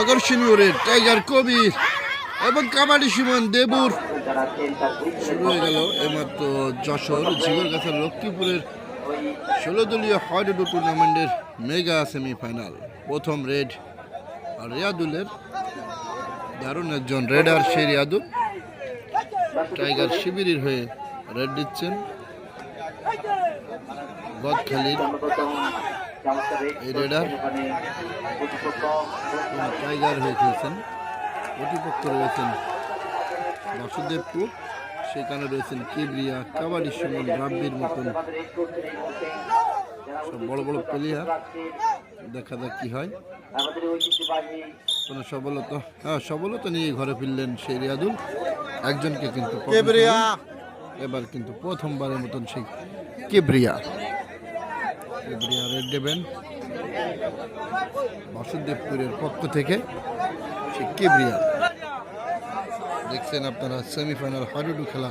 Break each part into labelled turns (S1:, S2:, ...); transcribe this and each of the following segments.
S1: আকর্ষণীয় red tiger কবির এবং কাবাডি সুমন দেবুর। শুরু হয়ে গেল এমাত্র যশোর ঝিগরগাছার লক্ষ্মীপুরের ষোলো দলীয় হাইডুডু টুর্নামেন্টের মেগা সেমিফাইনাল। প্রথম রেড আর রিয়াদুলের দারুণ একজন রেডার সেই রিয়াদুল। টাইগার শিবিরের হয়ে রেড দিচ্ছেন। গদখালির এই রেডার টাইগার হয়ে খেলছেন। প্রতিপক্ষ রয়েছেন বাসুদেবপুর সেখানে রয়েছেন কেবরিয়া কাবাডি সুমন রাব্বির মতন সব বড় বড় প্লেয়ার দেখা যাক কি হয়। কোনো সবলতা হ্যাঁ সবলতা নিয়ে ঘরে ফিরলেন সেই রিয়াদুল। একজনকে কিন্তু এবার কিন্তু প্রথমবারের মতন সেই কেবরিয়া রেড দেবেন। বাসুদেবপুরের পক্ষ থেকে সেই কেবরিয়া দেখছেন আপনারা সেমিফাইনাল হাডুডু খেলা।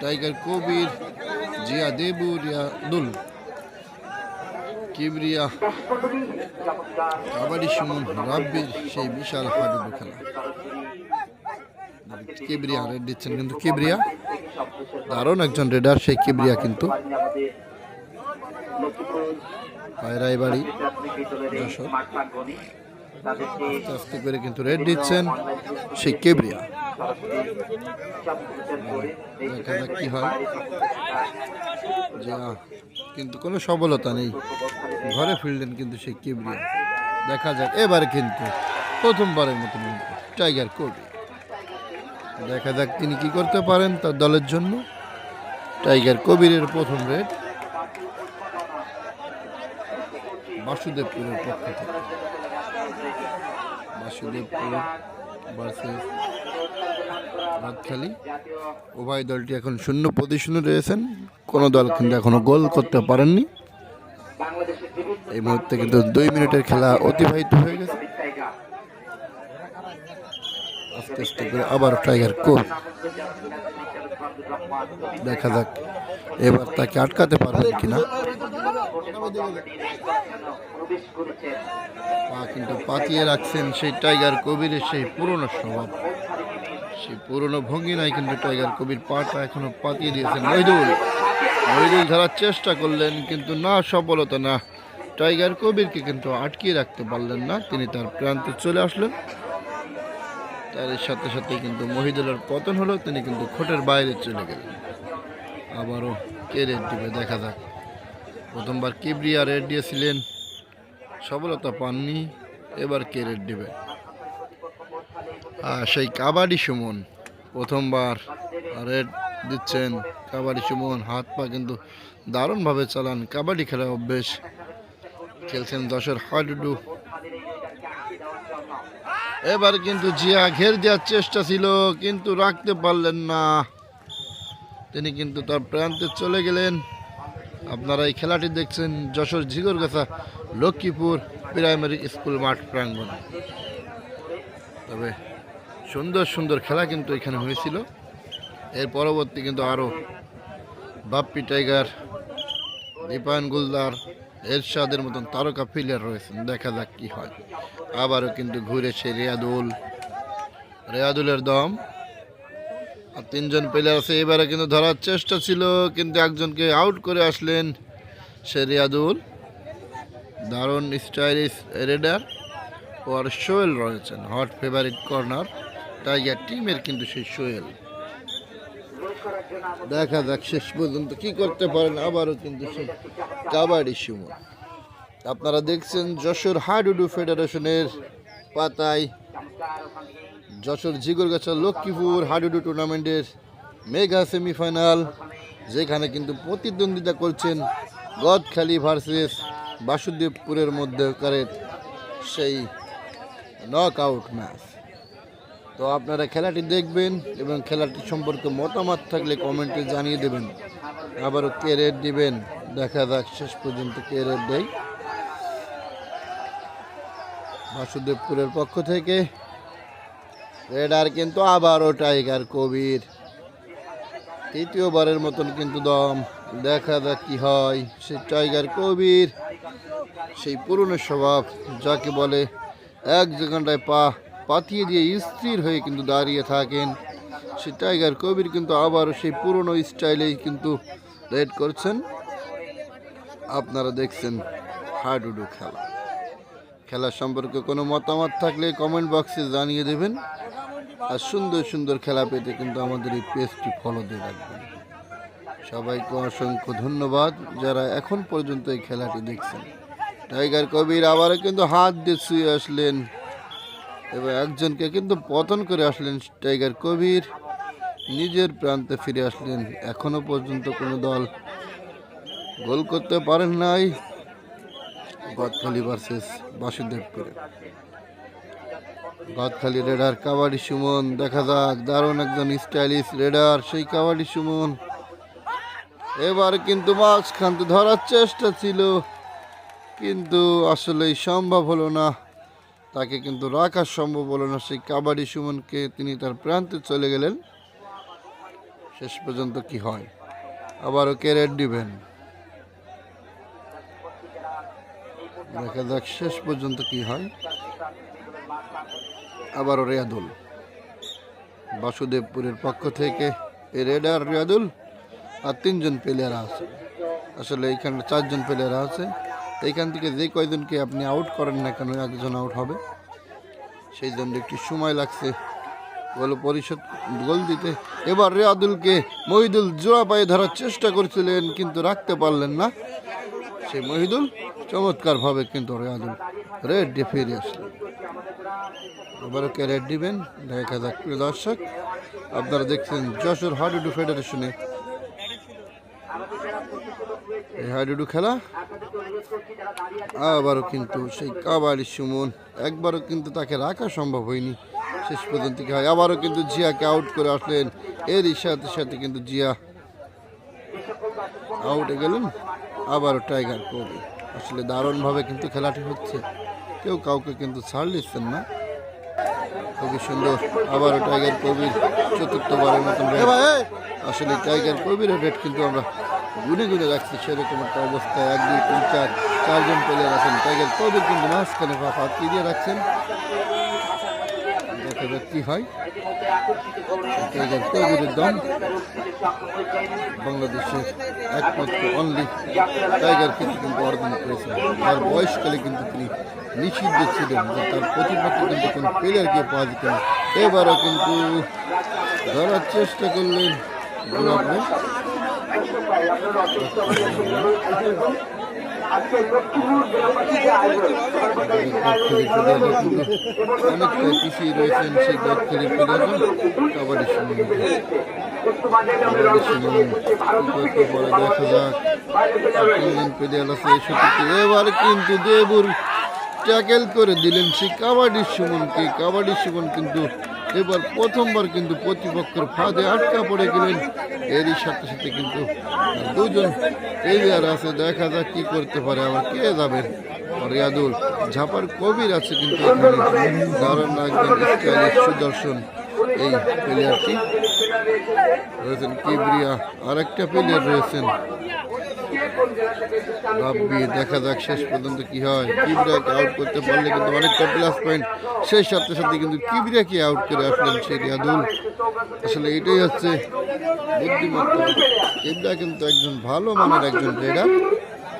S1: টাইগার কবির, জিয়া দেবু রিয়াদুল কিবরিয়া, কাবাডি সুমন রাব্বির সেই বিশাল হাডুডু খেলা। কিবরিয়া রেড দিচ্ছেন কিন্তু কিবরিয়া। দারুণ একজন রেডার সেই কিবরিয়া কিন্তু। পায়রাই বাড়ি যশোর আস্তে করে কিন্তু রেড দিচ্ছেন সেই কেবরিয়া। দেখা যাক কি হয়। যা, কিন্তু কোনো সবলতা নেই। ঘরে ফিরলেন কিন্তু সেই কেবরিয়া। দেখা যাক, এবারে কিন্তু প্রথমবারের মতো টাইগার কবি। দেখা যাক তিনি কি করতে পারেন তার দলের জন্য। টাইগার কবিরের প্রথম রেড বাসুদেবপুরের পক্ষ থেকে। বাসুদেবপুর ভার্সেস রাতখালী। উভয় দলটি এখন শূন্য পজিশনে রয়েছেন। কোনো দল কিন্তু এখনও গোল করতে পারেননি। এই মুহূর্তে কিন্তু দুই মিনিটের খেলা অতিবাহিত হয়ে গেছে। আস্তে আস্তে করে আবার টাইগার কোল দেখা যাক এবার তাকে আটকাতে পারবেন কিনা। পা কিন্তু পাতিয়ে রাখছেন সেই টাইগার কবিরের সেই পুরনো স্বভাব। সেই পুরনো ভঙ্গি নাই কিন্তু টাইগার কবির পাটা এখনও পাতিয়ে দিয়েছেন। মহিদুল মহিদুল ধরার চেষ্টা করলেন, কিন্তু না, সফলতা না। টাইগার কবিরকে কিন্তু আটকিয়ে রাখতে পারলেন না। তিনি তার প্রান্তে চলে আসলেন। তার সাথে সাথে কিন্তু মহিদুলের পতন হলো। তিনি কিন্তু খোটের বাইরে চলে গেলেন। আবারও কে রেড দিবে দেখা যাক। প্রথমবার কিবরিয়া রেড দিয়েছিলেন। সফলতা পাননি, এবার কে রেড দিবে? আর সেই কাবাডি সুমন, প্রথমবার রেড দিচ্ছেন কাবাডি সুমন। হাত পা কিন্তু দারুণভাবে চালান, কাবাডি খেলা অভ্যেস। খেলছেন দশের হাডুডু। এবার কিন্তু জিয়া ঘের দেওয়ার চেষ্টা ছিল, কিন্তু রাখতে পারলেন না। তিনি কিন্তু তার প্রান্তে চলে গেলেন। আপনারা এই খেলাটি দেখছেন যশোর ঝিগরগাছা লক্ষ্মীপুর প্রাইমারি স্কুল মাঠ প্রাঙ্গণ। তবে সুন্দর সুন্দর খেলা কিন্তু এখানে হয়েছিল। এর পরবর্তী কিন্তু আরও বাপ্পি টাইগার, দীপায়ন গুলদার, এরশাদের মতন তারকা প্লেয়ার রয়েছেন। দেখা যাক কি হয়। আবারও কিন্তু ঘুরে সে রেয়াদুল। রেয়াদুলের দম। আর তিনজন প্লেয়ার আছে, এবারে কিন্তু ধরার চেষ্টা ছিল, কিন্তু একজনকে আউট করে আসলেন সে রিয়াদুল। দারুণ স্টাইলিশ রেডার ও আর সোয়েল রয়েছেন হট ফেভারিট কর্নার টাইগার টিমের কিন্তু সেই সোয়েল দেখা যাক শেষ পর্যন্ত কি করতে পারেন, আবারও কিন্তু সেই কাবাডি সুমো আপনারা দেখছেন যশোর হাডুডু ফেডারেশনের পাতায়। যশোর জিগরগাছা লক্ষ্মীপুর হাডুডু টুর্নামেন্টের মেগা সেমিফাইনাল, যেখানে কিন্তু প্রতিদ্বন্দ্বিতা করছেন গদখালি ভার্সেস বাসুদেবপুরের মধ্যকারের সেই নক আউট ম্যাচ তো আপনারা খেলাটি দেখবেন এবং খেলাটি সম্পর্কে মতামত থাকলে কমেন্টে জানিয়ে দেবেন। আবারও কে রেড দিবেন? দেখা যাক, শেষ পর্যন্ত কে রেড দেয়। বাসুদেবপুরের পক্ষ থেকে রেডার কিন্তু আবারও টাইগার কবির। তৃতীয়বারের মতন কিন্তু দম। দেখা যাক কি হয়। সেই টাইগার কবির, সেই পুরনো স্বভাব, যাকে বলে এক জায়গাটায় পা পাতিয়ে দিয়ে স্থির হয়ে কিন্তু দাঁড়িয়ে থাকেন। সে টাইগার কবির কিন্তু আবারও সেই পুরনো স্টাইলেই কিন্তু রেড করছেন। আপনারা দেখছেন হাডুডু খেলা। খেলা সম্পর্কে কোনো মতামত থাকলে কমেন্ট বক্সে জানিয়ে দেবেন। আর সুন্দর সুন্দর খেলা পেতে কিন্তু আমাদের এই পেজটি ফলো দিয়ে রাখবেন। সবাইকে অসংখ্য ধন্যবাদ যারা এখন পর্যন্ত এই খেলাটি দেখছেন। টাইগার কবির আবারও কিন্তু হাত দিয়ে শুয়ে আসলেন এবং একজনকে কিন্তু পতন করে আসলেন টাইগার কবির। নিজের প্রান্তে ফিরে আসলেন। এখনও পর্যন্ত কোনো দল গোল করতে পারেন নাই। গদখালি ভার্সেস বাসুদেবপুরে। গদখালি রেডার কাবাডি সুমন, দেখা যাক, দারুণ একজন স্টাইলিশ রেডার সেই কাবাডি সুমন। এবার কিন্তু মাঝখানতে ধরার চেষ্টা ছিল, কিন্তু আসলেই সম্ভব হলো না। তাকে কিন্তু রাখা সম্ভব হলো না, সেই কাবাডি সুমনকে তিনি তার প্রান্তে চলে গেলেন। শেষ পর্যন্ত কি হয়? আবারও কে রেড দিবেন? দেখা যাক শেষ পর্যন্ত কি হয়? আবারও রেয়াদুল। বাসুদেবপুরের পক্ষ থেকে এই রেডার রিয়াদুল, আর তিনজন প্লেয়ার আছে। আসলে এইখানে চারজন প্লেয়ার আছে। এইখান থেকে যে কয়জনকে আপনি আউট করেন না কেন, একজন আউট হবে। সেই জন্য একটু সময় লাগছে। গোল পরিশোধ, গোল দিতে। এবার রেয়াদুলকে মহিদুল জোড়া পায়ে ধরার চেষ্টা করছিলেন, কিন্তু রাখতে পারলেন না। সেই মহিদুল চমৎকারভাবে কিন্তু রেয়াদুল রেড দিয়ে ফিরে আসলেন এবারও কে রেড দিবেন? দেখা যাক, প্রিয় দর্শক, আপনারা দেখছেন যশোর হাডুডু ফেডারেশনে। এই হাডুডু খেলা আবারও কিন্তু সেই কাবাডি সুমন, একবারও কিন্তু তাকে রাখা সম্ভব হয়নি। শেষ পর্যন্ত কি হয়? আবারও কিন্তু জিয়াকে আউট করে আসলেন। এরই সাথে সাথে কিন্তু জিয়া আউটে গেলেন। আবারও টাইগার কবি আসলে দারুণভাবে কিন্তু খেলাটি হচ্ছে। কেউ কাউকে কিন্তু ছাড় দিচ্ছেন না। খুবই সুন্দর আবারও টাইগার কবির চতুর্থবারের মতন আসলে টাইগার কবির রেট কিন্তু আমরা গুনে গুনে রাখছি। সেরকম একটা অবস্থায় এক দুই তিন চার চারজন প্লেয়ার আছেন। টাইগার কবির কিন্তু মাঝখানে পা দিয়ে রাখছেন। কি হয়? কবিরের দম বাংলাদেশের একমাত্র অনলি টাইগার কিন্তু অর্জন করেছেন তার বয়সকালে কিন্তু তিনি নিষিদ্ধ ছিলেন তার প্রতিপক্ষ কিন্তু কোনো প্লেয়ারকে পাওয়া যেত না এবারও কিন্তু ধরার চেষ্টা করলেন গোলাপে পিছিয়ে রয়েছেন সেই কাবাডি কাবাডি পরে দেখা যাক আছে এবার কিন্তু দেবুর ট্যাকেল করে দিলেন সেই কাবাডি সুমনকে। কাবাডি সুমন কিন্তু এবার প্রথমবার কিন্তু প্রতিপক্ষের ফাঁদে আটকা পড়ে গেলেন। এরই সাথে সাথে কিন্তু দুজন প্লেয়ার আছে, দেখা যাক কি করতে পারে। আবার কে যাবেন রিয়াদুল, ঝাপার কবির আছে কিন্তু সুদর্শন এই প্লেয়ারটি রয়েছেন কিবরিয়া আর একটা প্লেয়ার রয়েছেন। রাব্বি দেখা যাক শেষ পর্যন্ত কি হয়। কিবরিয়াকে আউট করতে পারলে কিন্তু অনেকটা প্লাস পয়েন্ট সেই সাথে সাথে কিন্তু কিবরিয়াকে আউট করে আসলেন সেই রিয়াদুল। আসলে এটাই হচ্ছে বুদ্ধিমত্তা। কিন্তু একজন ভালো মানের একজন প্লেয়ার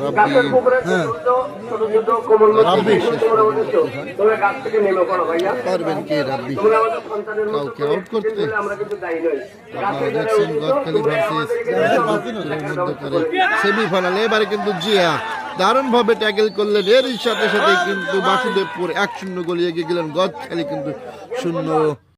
S1: রাব্বি রাব্বি শেষ পর্যন্ত কি? রাব্বি? কাউকে আউট করতে? দেখছেন গদখালি ভার্সেস মধ্যকারে সেমিফাইনাল এবারে কিন্তু জিয়া দারুণভাবে ট্যাকেল করলেন। এরই সাথে সাথে কিন্তু বাসুদেবপুর এক শূন্য গোলে এগিয়ে গেলেন। গদখালি কিন্তু শূন্য